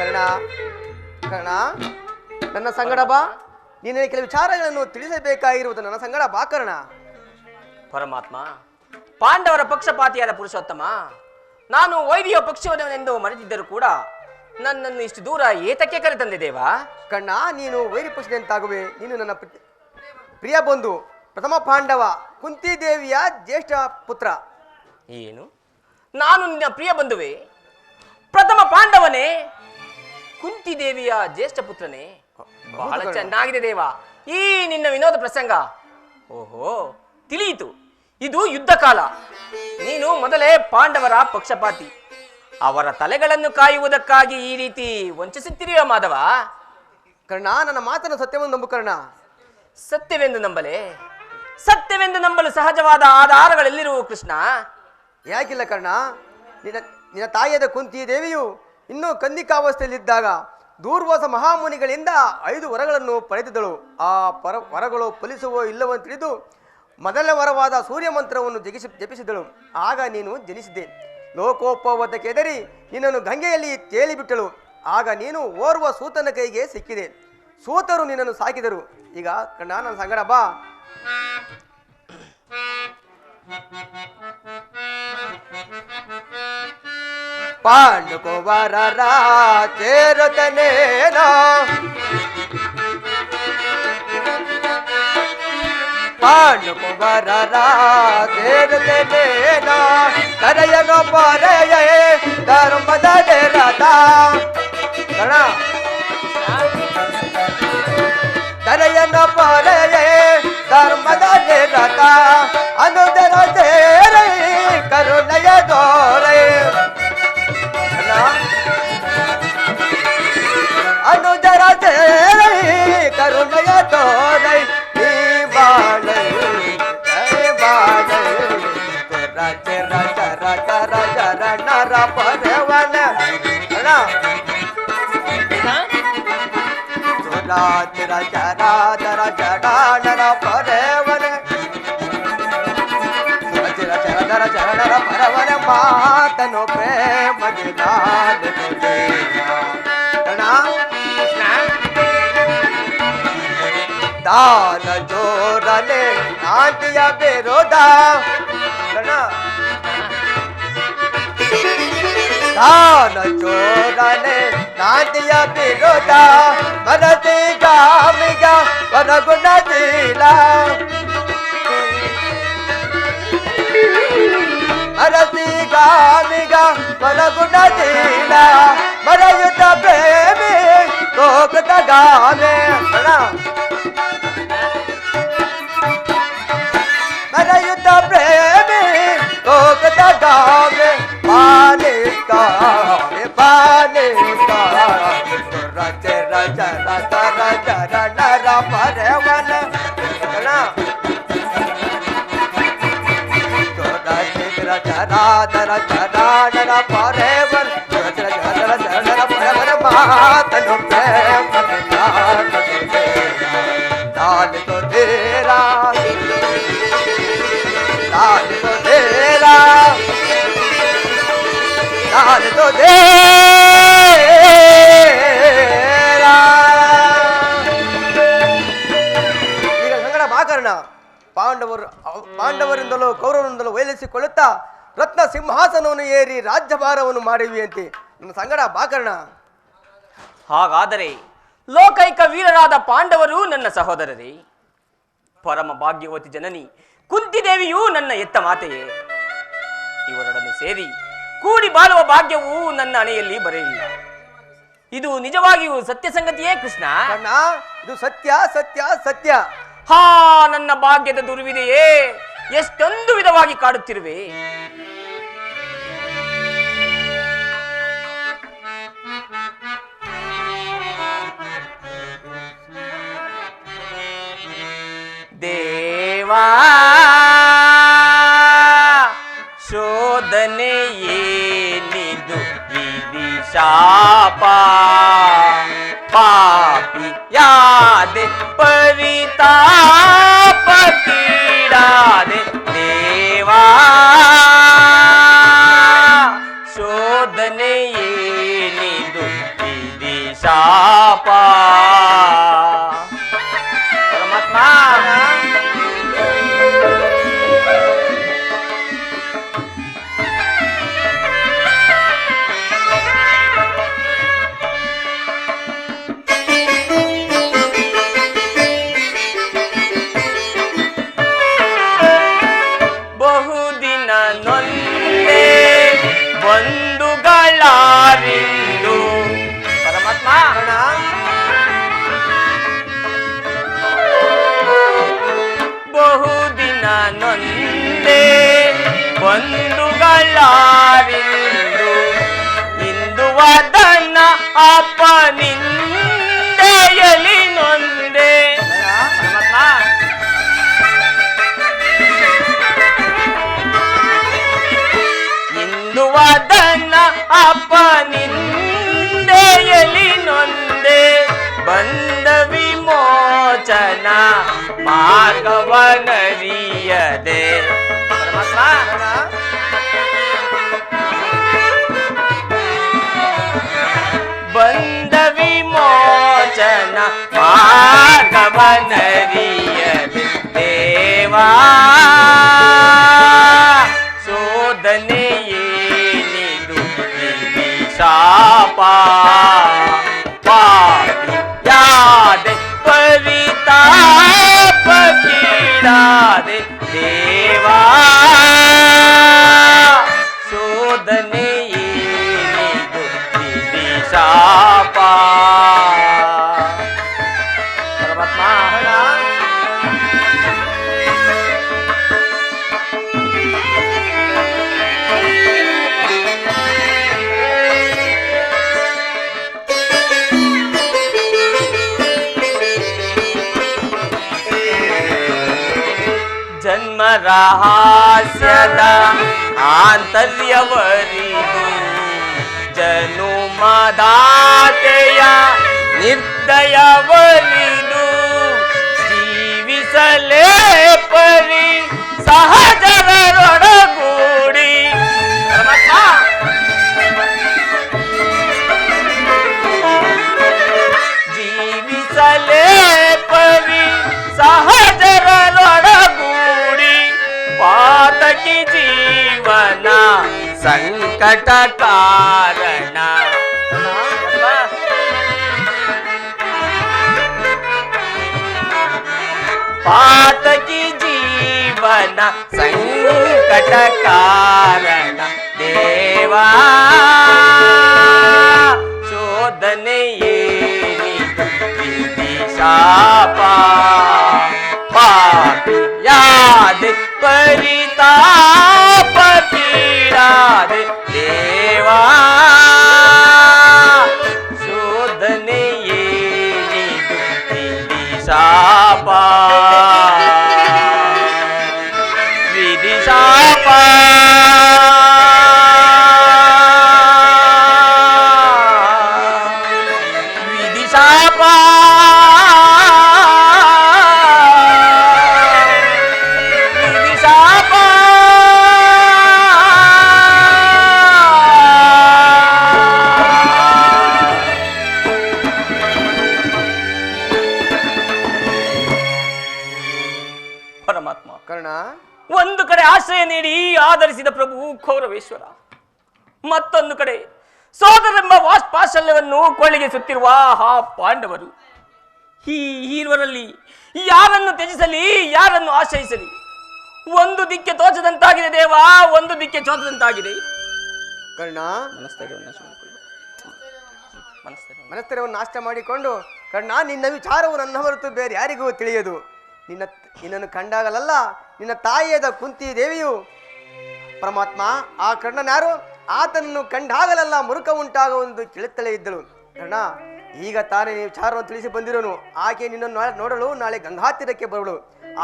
ಕರ್ಣ ಕರ್ಣ ನನ್ನ ಸಂಗಡ ಬಾ. ನೀನು ಕೆಲವು ವಿಚಾರಗಳನ್ನು ತಿಳಿಸಬೇಕಾಗಿರುವುದು ನನ್ನ ಸಂಗಡ ಬಾ ಕರ್ಣ. ಪರಮಾತ್ಮ ಪಾಂಡವರ ಪಕ್ಷಪಾತಿಯಾದ ಪುರುಷೋತ್ತಮ ನಾನು ವೈದ್ಯ ಪಕ್ಷವನೆಂದು ಮರೆತಿದ್ದರೂ ಕೂಡ ನನ್ನನ್ನು ಇಷ್ಟು ದೂರ ಏತಕ್ಕೆ ಕರೆತಂದೆ ದೇವಾ? ಕಣ್ಣ ನೀನು ವೈರಿ ಪಕ್ಷದಂತಾಗುವೆ ನೀನು ನನ್ನ ಪ್ರಿಯ ಬಂಧು ಪ್ರಥಮ ಪಾಂಡವ ಕುಂತಿದೇವಿಯ ಜ್ಯೇಷ್ಠ ಪುತ್ರ. ಏನು? ನಾನು ನಿನ್ನ ಪ್ರಿಯ ಬಂಧುವೆ. ಪ್ರಥಮ ಪಾಂಡವನೇ ಕುಂತಿದೇವಿಯ ಜ್ಯೇಷ್ಠ ಪುತ್ರನೇ. ಬಹಳ ಚೆನ್ನಾಗಿದೆ ದೇವ. ಈ ನಿನ್ನ ವಿನೋದ ಪ್ರಸಂಗ. ಓಹೋ. ತಿಳಿಯಿತು. ಇದು ಯುದ್ಧ ಕಾಲ. ನೀನು ಮೊದಲೇ ಪಾಂಡವರ ಪಕ್ಷಪಾತಿ. ಅವರ ತಲೆಗಳನ್ನು ಕಾಯುವುದಕ್ಕಾಗಿ ಈ ರೀತಿ ವಂಚಿಸುತ್ತಿದೆಯೋ ಮಾಧವ? ಕರ್ಣ ನನ್ನ ಮಾತನ್ನು ಸತ್ಯವನ್ನು ನಂಬು ಕರ್ಣ. ಸತ್ಯವೆಂದು ನಂಬಲೆ? ಸತ್ಯವೆಂದು ನಂಬಲು ಸಹಜವಾದ ಆಧಾರಗಳೆಲ್ಲಿರುವು ಕೃಷ್ಣ? ಯಾಕಿಲ್ಲ ಕರ್ಣ ನಿನ್ನ ನಿನ್ನ ತಾಯಿಯಾದ ಕುಂತಿ ದೇವಿಯು ಇನ್ನೂ ಕಂದಿಕಾವಸ್ಥೆಯಲ್ಲಿದ್ದಾಗ ದೂರ್ವಾಸ ಮಹಾಮುನಿಗಳಿಂದ ಐದು ವರಗಳನ್ನು ಪಡೆದಿದ್ದಳು. ಆ ಪರ ವರಗಳು ಫಲಿಸುವೋ ಇಲ್ಲವೋ ತಿಳಿದು ಮೊದಲ ವರವಾದ ಸೂರ್ಯ ಮಂತ್ರವನ್ನು ಜಗಿಸಿ ಜಪಿಸಿದಳು. ಆಗ ನೀನು ಜನಿಸಿದೆ ಲೋಕೋಪವದಕ್ಕೆ ಕೆದರಿ ನಿನ್ನನ್ನು ಗಂಗೆಯಲ್ಲಿ ತೇಲಿಬಿಟ್ಟಳು. ಆಗ ನೀನು ಓರ್ವ ಸೂತನ ಕೈಗೆ ಸಿಕ್ಕಿದೆ. ಸೂತರು ನಿನ್ನನ್ನು ಸಾಕಿದರು. ಈಗ ಕಣ್ಣ ನನ್ನ ಸಂಗಡ ಬಾ. పాండుకోవరరా చేరుతనేనా? పాండుకోవరరా చేరుతనేనా? తరయను పరయే ధర్మదడే రాధా కణా? తరయను పరయే ధర్మదడే రాధా అనుదే रा तेरा चरा तेरा चरा नरा परवर तेरा चरा तेरा चरा नरा परवर मातनो प्रेम दिलाल ना दान जोरले नाटिया बेरोदा। ना सान छोड़ने नादिया पिरोदा मरती गाम गा दिला मरती गाम गा दिला मरयुत प्रेमी तोक तगा में శరణ పరవన చరాదర చరాడర పరవన చర ಮಾಕರಣ ಪಾಂಡವರು ಪಾಂಡವರಿಂದಲೂ ಕೌರವರಿಂದಲೂ ವೈಲಿಸಿಕೊಳ್ಳುತ್ತಾ ರತ್ನ ಸಿಂಹಾಸನವನ್ನು ಏರಿ ರಾಜ್ಯಭಾರವನ್ನು ಮಾಡಿವಿಯಂತೆ ನನ್ನ ಸಂಗಡ ಬಾಕರಣ ಹಾಗಾದರೆ ಲೋಕೈಕ ವೀರರಾದ ಪಾಂಡವರು ನನ್ನ ಸಹೋದರರೇ ಪರಮ ಭಾಗ್ಯವತಿ ಜನನಿ ಕುಂತಿದೇವಿಯು ನನ್ನ ಎತ್ತ ಮಾತೆಯೇ. ಇವರೊಡನೆ ಸೇರಿ ಕೂಡಿ ಬಾಳುವ ಭಾಗ್ಯವು ನನ್ನ ಹಣೆಯಲ್ಲಿ ಬರೆಯಿಲ್ಲ. ಇದು ನಿಜವಾಗಿಯೂ ಸತ್ಯ ಸಂಗತಿಯೇ ಕೃಷ್ಣ? ಇದು ಸತ್ಯ ಸತ್ಯ ಸತ್ಯ. ಹಾ ನನ್ನ ಭಾಗ್ಯದ ದುರ್ವಿದೆಯೇ ಎಷ್ಟೊಂದು ವಿಧವಾಗಿ ಕಾಡುತ್ತಿರುವೆ. ದೇವಾ ಶೋಧನೆ ಏನಿದು? ವಿಧಿ ಶಾಪ ಪಾಪಿಯಾದೆ ಪರಿತಾಪ ಶಾಪ ಪರಮಾತ್ಮ ಬಹುದಿನ ನೊಂದೆ ಬಂಧುಗಳಾರಿಂದು ಬಹುದಿನ ನೊಂದೆ ಬಂಧುಗಳಾರಿಂದು ಇಂದು ವದನ ಅಪ್ಪನಿಂದೆಯಲಿ உள்ளதே பந்த விமோச்சன மார்கவனரிய தேவா. சோதனையே நிது சாபா ರಹಸ್ಯದ ಆಂತರ್ಯವರಿದು. ಜನುಮದಾತೆಯ ನಿರ್ದಯವರಿದು. ಸಂಕಟ ಕಾರಣ ಪಾತಕಿ ಜೀವನ ಸಂಕಟ ಕಾರಣ ದೇವಾ ಶೋಧನೆ ಏನಿದು ವಿಧಿ ಶಾಪ ಪರಮಾತ್ಮ ಕರ್ಣ. ಒಂದು ಕಡೆ ಆಶ್ರಯ ನೀಡಿ ಆಧರಿಸಿದ ಪ್ರಭು ಕೌರವೇಶ್ವರ ಮತ್ತೊಂದು ಕಡೆ ಸೋದರೆಂಬ ವಾಷ್ಪಾಶಲ್ಯವನ್ನು ಕೊಳ್ಳಿಗೆ ಸುತ್ತಿರುವ ಆ ಪಾಂಡವರು. ಈ ಹೀರುವರಲ್ಲಿ ಯಾರನ್ನು ತ್ಯಜಿಸಲಿ ಯಾರನ್ನು ಆಶ್ರಯಿಸಲಿ? ಒಂದು ದಿಕ್ಕೆ ತೋಚದಂತಾಗಿದೆ ದೇವ ಒಂದು ದಿಕ್ಕೆ ತೋಚದಂತಾಗಿದೆ ಕರ್ಣ ಮನಸ್ಥಿರವನ್ನು ನಾಶ ಮಾಡಿಕೊಂಡು ಕರ್ಣ ನಿನ್ನ ವಿಚಾರವು ನನ್ನ ಹೊರತು ಬೇರೆ ಯಾರಿಗೂ ತಿಳಿಯದು. ನಿನ್ನ ನಿನ್ನನ್ನು ಕಂಡಾಗಲಲ್ಲ ನಿನ್ನ ತಾಯಿಯಾದ ಕುಂತಿ ದೇವಿಯು. ಪರಮಾತ್ಮ ಆ ಕರ್ಣನಾರು ಆತನನ್ನು ಕಂಡಾಗಲೆಲ್ಲ ಮುರುಕ ಉಂಟಾಗ ಒಂದು ಕಿಳುತ್ತಲೇ ಇದ್ದಳು. ಕಣ ಈಗ ತಾನೇ ವಿಚಾರವನ್ನು ತಿಳಿಸಿ ಬಂದಿರೋನು. ಆಕೆ ನಿನ್ನನ್ನು ನೋಡಲು ನಾಳೆ ಗಂಗಾತೀರಕ್ಕೆ ಬರಳು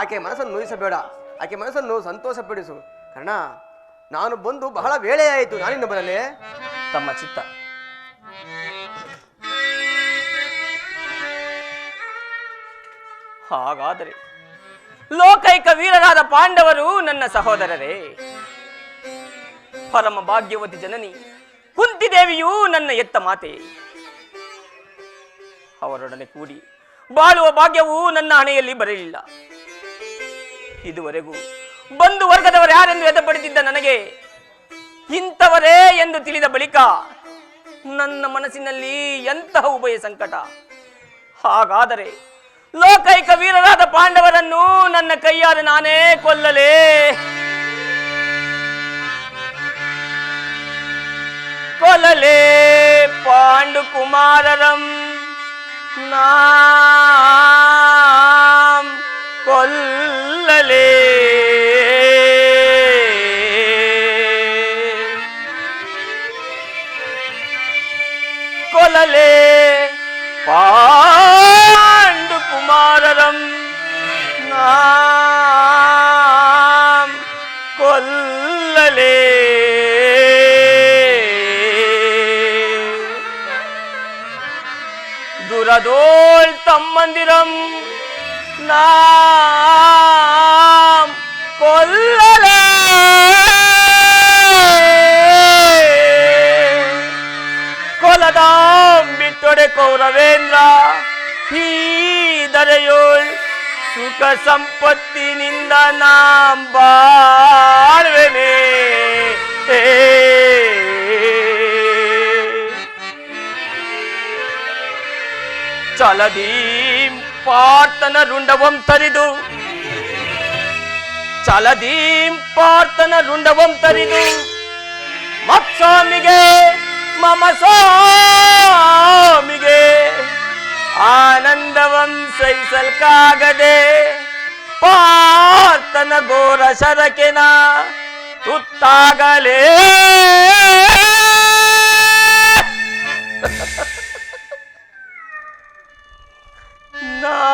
ಆಕೆ ಮನಸ್ಸನ್ನು ನೋಯಿಸಬೇಡ ಆಕೆ ಮನಸ್ಸನ್ನು ಸಂತೋಷಪಡಿಸು. ಕರ್ಣ ನಾನು ಬಂದು ಬಹಳ ವೇಳೆಯಾಯಿತು. ನಾನಿನ್ನು ಬರಲೇ? ತಮ್ಮ ಚಿತ್ತ. ಹಾಗಾದರೆ ಲೋಕೈಕ ವೀರರಾದ ಪಾಂಡವರು ನನ್ನ ಸಹೋದರರೇ ಪರಮ ಭಾಗ್ಯವತಿ ಜನನಿ, ಕುಂತಿದೇವಿಯೂ ನನ್ನ ಎತ್ತ ಮಾತೆ. ಅವರೊಡನೆ ಕೂಡಿ, ಬಾಳುವ ಭಾಗ್ಯವೂ ನನ್ನ ಹಣೆಯಲ್ಲಿ ಬರಲಿಲ್ಲ. ಇದುವರೆಗೂ ಬಂದು ವರ್ಗದವರು ಯಾರೆಂದು ಎದಪಡಿಸಿದ್ದ ನನಗೆ, ಇಂಥವರೇ ಎಂದು ತಿಳಿದ ಬಳಿಕ ನನ್ನ ಮನಸ್ಸಿನಲ್ಲಿ ಎಂತಹ ಉಭಯ ಸಂಕಟ. ಹಾಗಾದರೆ ಲೋಕೈಕ ವೀರರಾದ ಪಾಂಡವರನ್ನು ನನ್ನ ಕೈಯಾದ ನಾನೇ ಕೊಲ್ಲಲೇ కొలలే పాండు కుమారరం. నా ದುರದೋಳ್ ತಮ್ಮಂದಿರಂ ನಾಂ ಕೊಲ್ಲಲೆ ಕೊಲದಾಂ ಬಿಟ್ಟೊಡೆ ಕೌರವೇಂದ್ರ ಈ ದರೆಯೋಳ್ ಸುಖ ಸಂಪತ್ತಿನಿಂದ ನಾಂ ಬಾಳ್ವೆನೆ ಏ. ಚಲದೀಂ ಪಾರ್ತನ ರುಂಡವಂ ತರಿದು. ಚಲದೀಂ ಪಾರ್ತನ ರುಂಡವಂ ತರಿದು. ಮತ್ಸ್ವಾಮಿಗೆ ಮಮ ಸ್ವಾಮಿಗೆ ಆನಂದವಂ ಸಹಿಸಲ್ಕಾಗದೆ ಪಾರ್ತನ ಘೋರ ಶರಕೆನ ತುತ್ತಾಗಲೇ. না